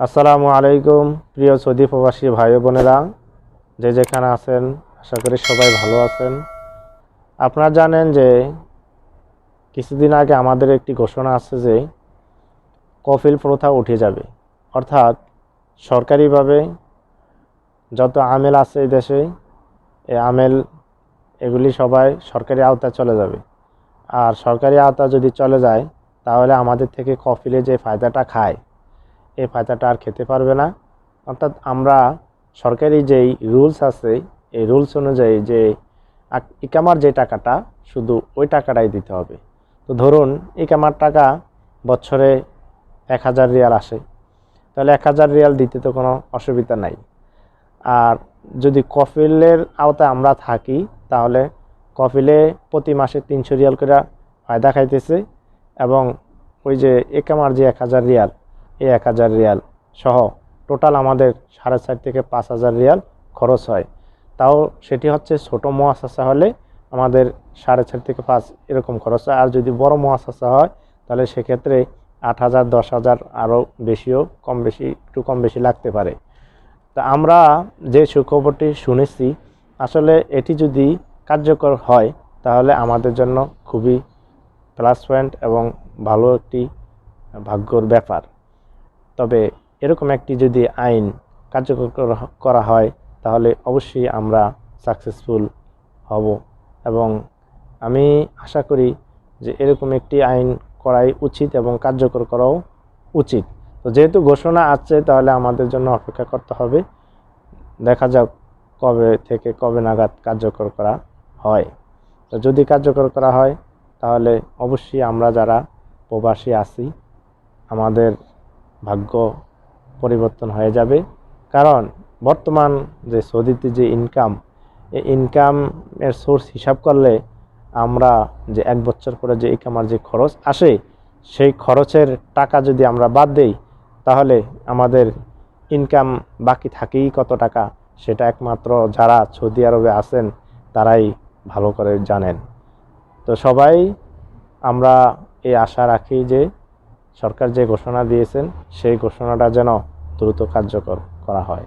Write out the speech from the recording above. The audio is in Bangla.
আসসালামু আলাইকুম, প্রিয় সৌদি প্রবাসী ভাই বোনেরা। যে যেখানে আছেন, আশা করি সবাই ভালো আছেন। আপনারা জানেন যে কিছুদিন আগে আমাদের একটি ঘোষণা আছে যে কফিল প্রথা উঠে যাবে। অর্থাৎ সরকারিভাবে যত আমেল আছে এই দেশে, এই আমেল এগুলি সবাই সরকারি আওতায় চলে যাবে। আর সরকারি আওতা যদি চলে যায়, তাহলে আমাদের থেকে কফিলে যে ফায়দাটা খায় এই ফায়দাটা আর খেতে পারবে না। অর্থাৎ আমরা সরকারি যেই রুলস আছে, এই রুলস অনুযায়ী যে ইকামার যে টাকাটা, শুধু ওই টাকাটাই দিতে হবে। তো ধরুন, ইকামার টাকা বছরে এক হাজার রিয়াল আসে। তাহলে এক হাজার রিয়াল দিতে তো কোনো অসুবিধা নাই। আর যদি কফিলের আওতায় আমরা থাকি, তাহলে কফিলে প্রতি মাসে তিনশো রিয়াল করে ফায়দা খাইতেছে এবং ওই যে একামার যে এক হাজার রিয়াল এই এক হাজার রিয়াল সহ টোটাল আমাদের সাড়ে চার থেকে পাঁচ হাজার রিয়াল খরচ হয়। তাও সেটি হচ্ছে ছোটো মহাশাসা হলে আমাদের সাড়ে চার থেকে পাঁচ এরকম খরচ হয়। আর যদি বড় মহাশাসা হয়, তাহলে সেক্ষেত্রে আট হাজার, দশ হাজার আরও বেশিও কম বেশি, একটু কম বেশি লাগতে পারে। তা আমরা যে সুখবরটি শুনেছি, আসলে এটি যদি কার্যকর হয়, তাহলে আমাদের জন্য খুবই প্লাস পয়েন্ট এবং ভালো একটি ভাগ্যর ব্যাপার। তবে এরকম একটি যদি আইন কার্যকর করা- হয়, তাহলে অবশ্যই আমরা সাকসেসফুল হব। এবং আমি আশা করি যে এরকম একটি আইন করাই উচিত এবং কার্যকর করাও উচিত। তো যেহেতু ঘোষণা আছে, তাহলে আমাদের জন্য অপেক্ষা করতে হবে। দেখা যাক কবে থেকে কবে নাগাদ কার্যকর করা হয়। তো যদি কার্যকর করা হয়, তাহলে অবশ্যই আমরা যারা প্রবাসী আছি, আমাদের ভাগ্য পরিবর্তন হয়ে যাবে। কারণ বর্তমান যে সৌদিতে যে ইনকাম এই ইনকামের সোর্স হিসাব করলে আমরা যে এক বছর পরে যে ইকামার যে খরচ আসে, সেই খরচের টাকা যদি আমরা বাদ দেই, তাহলে আমাদের ইনকাম বাকি থাকেই কত টাকা, সেটা একমাত্র যারা সৌদি আরবে আছেন, তারাই ভালো করে জানেন। তো সবাই, আমরা এই আশা রাখি যে সরকার যে ঘোষণা দিয়েছেন সেই ঘোষণাটা যেন দ্রুত কার্যকর করা হয়।